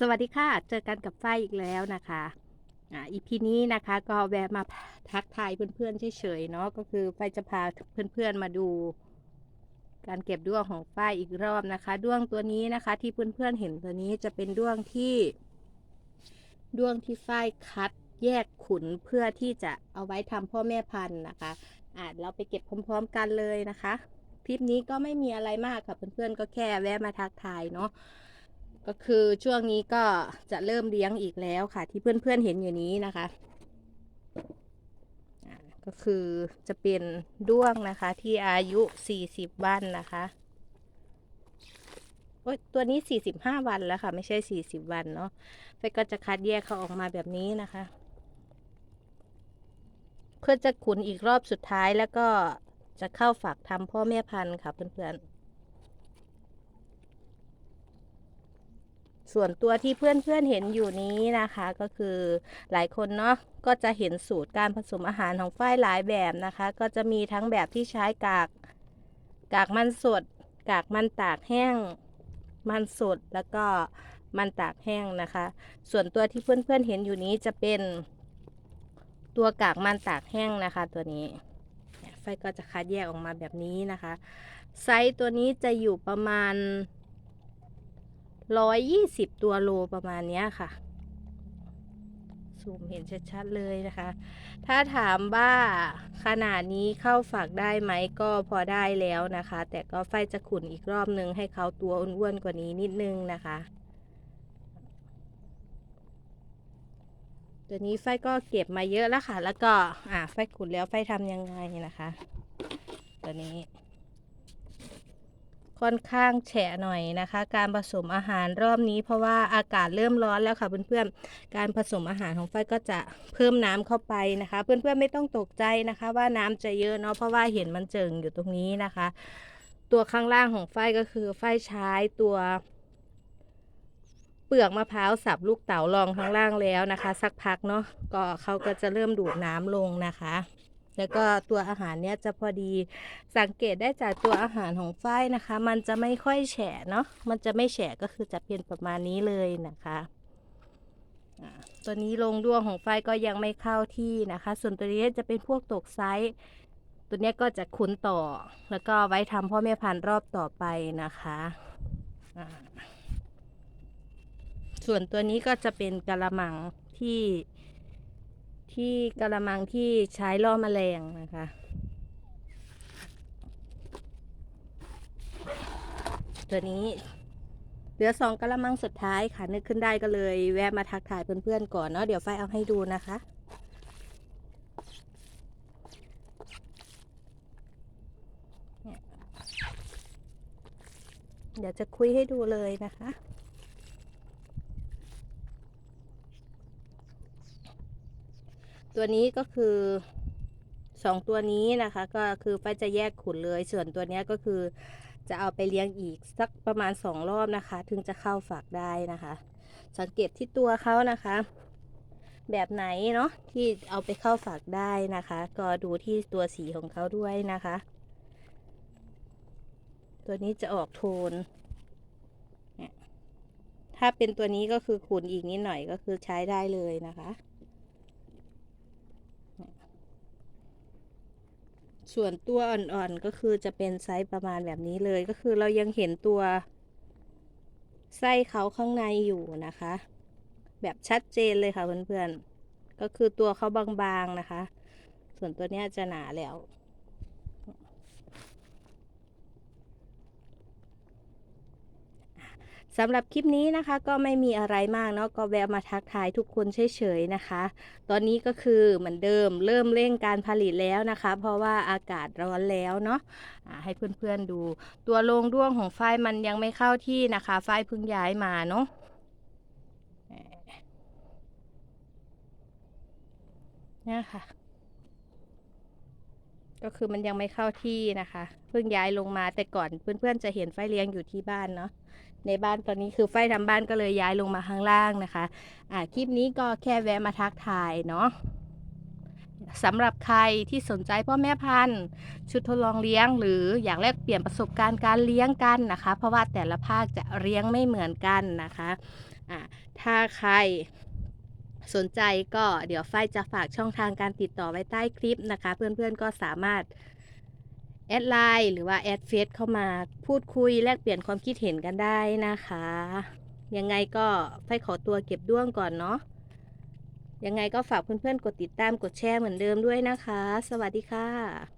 สวัสดีค่ะ เจอกันกับฝ้ายอีกแล้วนะคะอ่าอีพีนี้นะคะก็แวะมาทักทายเพื่อนๆเฉยๆเนาะก็คือฝ้ายจะพาเพื่อนๆมาดู การเก็บด้วงของฝ้ายอีกรอบนะคะ ด้วงตัวนี้นะคะ ที่เพื่อนๆเห็นตัวนี้จะเป็นด้วงที่ด้วงที่ฝ้ายคัดแยกขุนเพื่อที่จะเอาไว้ทำพ่อแม่พันธุ์นะคะอ่าเราไปเก็บพร้อมๆกันเลยนะคะ คลิปนี้ก็ไม่มีอะไรมากค่ะเพื่อนๆก็แค่แวะมาทักทายเนาะ ก็คือช่วงนี้ก็จะเริ่มเลี้ยงอีกแล้วค่ะ ที่เพื่อนๆเห็นอยู่นี้นะคะก็คือจะเป็นด้วงนะคะ ที่อายุ 40 วันนะคะโอ๊ยตัวนี้ 45 วันแล้วค่ะ ไม่ใช่ 40 วันเนาะไปก็จะคัดแยกเขาออกมาแบบนี้นะคะ เพื่อจะขุนอีกรอบสุดท้ายแล้วก็จะเข้าฝากทำพ่อแม่พันธุ์ค่ะเพื่อนๆ ส่วนตัวที่เพื่อนๆเห็นอยู่นี้นะคะก็คือหลายคนเนาะก็จะเห็นสูตรการผสมอาหารของฝ้ายหลายแบบนะคะ ก็จะมีทั้งแบบที่ใช้กากกากมันสด กากมันตากแห้ง มันสดแล้วก็มันตากแห้งนะคะ ส่วนตัวที่เพื่อนๆเห็นอยู่นี้จะเป็นตัวกากมันตากแห้งนะคะ ตัวนี้เนี่ยฝ้ายก็จะคัดแยกออกมาแบบนี้นะคะ ไซส์ตัวนี้จะอยู่ประมาณ ร้อยยี่สิบตัวโลประมาณนี้ค่ะซูมเห็นชัดๆเลยนะคะ ถ้าถามว่าขนาดนี้เข้าฝักได้ไหมก็พอได้แล้วนะคะ แต่ก็ไฟจะขุนอีกรอบนึงให้เขาตัวอ้วนๆกว่านี้นิดนึงนะคะตัวนี้ไฟก็เก็บมาเยอะแล้วค่ะ แล้วก็อ่าไฟขุนแล้วไฟทำยังไงนะคะ ตัวนี้ ค่อนข้างแฉะหน่อยนะคะ การผสมอาหารรอบนี้ เพราะว่าอากาศเริ่มร้อนแล้วค่ะเพื่อนๆ การผสมอาหารของฝ้ายก็จะเพิ่มน้ำเข้าไปนะคะ เพื่อนๆไม่ต้องตกใจนะคะ ว่าน้ำจะเยอะเนาะเพราะว่าเห็นมันเจิงอยู่ตรงนี้นะคะ ตัวข้างล่างของฝ้ายก็คือฝ้ายใช้ตัวเปลือกมะพร้าวสับลูกเต๋ารองข้างล่างแล้วนะคะ สักพักเนาะก็เขาก็จะเริ่มดูดน้ำลงนะคะ แล้วก็ตัวอาหารเนี้ยจะพอดีสังเกตได้จากตัวอาหารของฝ้ายนะคะ มันจะไม่ค่อยแฉะเนาะมันจะไม่แฉะก็คือจะเป็นประมาณนี้เลยนะคะตัวนี้ลงด้วงของฝ้ายก็ยังไม่เข้าที่นะคะ ส่วนตัวนี้จะเป็นพวกตกไซส์ตัวนี้ก็จะคุ้นต่อ แล้วก็ไว้ทำพ่อแม่พันธุ์รอบต่อไปนะคะส่วนตัวนี้ก็จะเป็นกะละมังที่ ที่กระมังที่ใช้ล่อแมลงนะคะ ตัวนี้เหลือสองกระมังสุดท้ายค่ะ นึกขึ้นได้ก็เลย แวะมาทักทายเพื่อนๆก่อนเนาะเดี๋ยวไฟเอาให้ดูนะคะเนี่ยเดี๋ยวจะคุยให้ดูเลยนะคะ ตัวนี้ก็คือสองตัวนี้นะคะ ก็คือฝ้าจะแยกขุนเลย ส่วนตัวนี้ก็คือจะเอาไปเลี้ยงอีกสักประมาณสองรอบนะคะ ถึงจะเข้าฝากได้นะคะ สังเกตที่ตัวเขานะคะ แบบไหนเนาะที่เอาไปเข้าฝากได้นะคะ ก็ดูที่ตัวสีของเขาด้วยนะคะ ตัวนี้จะออกโทนเนี่ยถ้าเป็นตัวนี้ก็คือขุนอีกนิดหน่อยก็คือใช้ได้เลยนะคะ ส่วนตัวอ่อนๆก็คือจะเป็นไซส์ประมาณแบบนี้เลย ก็คือเรายังเห็นตัว ไส้เขาข้างในอยู่นะคะ แบบชัดเจนเลยค่ะเพื่อนๆก็คือตัวเขาบางๆนะคะ ส่วนตัวเนี้ยจะหนาแล้ว สำหรับคลิปนี้นะคะก็ไม่มีอะไรมากเนาะก็แวะมาทักทายทุกคนเฉยๆนะคะ ตอนนี้ก็คือเหมือนเดิมเริ่มเร่งการผลิตแล้วนะคะ เพราะว่าอากาศร้อนแล้วเนาะอ่าให้เพื่อนๆดู ตัวโรงด้วงของฝ้ายมันยังไม่เข้าที่นะคะฝ้ายเพิ่งย้ายมาเนาะเนี่ยค่ะ ก็คือมันยังไม่เข้าที่นะคะ เพิ่งย้ายลงมาแต่ก่อนเพื่อนๆจะเห็นฝ้ายเลี้ยงอยู่ที่บ้านเนาะในบ้านตอนนี้คือไฟทำบ้านก็เลยย้ายลงมาข้างล่างนะคะอ่าคลิปนี้ก็แค่แวะมาทักทายเนาะสำหรับใครที่สนใจพ่อแม่พันธุ์ ชุดทดลองเลี้ยง หรืออยากแลกเปลี่ยนประสบการณ์การเลี้ยงกันนะคะ เพราะว่าแต่ละภาคจะเลี้ยงไม่เหมือนกันนะคะอ่าถ้าใคร สนใจก็เดี๋ยวไฟจะฝากช่องทางการติดต่อไว้ใต้คลิปนะคะ เพื่อนๆก็สามารถแอดไลน์หรือว่าแอดเฟซเข้ามาพูดคุยแลกเปลี่ยนความคิดเห็นกันได้นะคะ ยังไงก็ไฟขอตัวเก็บด้วงก่อนเนาะยังไงก็ฝากเพื่อนๆกดติดตามกดแชร์เหมือนเดิมด้วยนะคะ สวัสดีค่ะ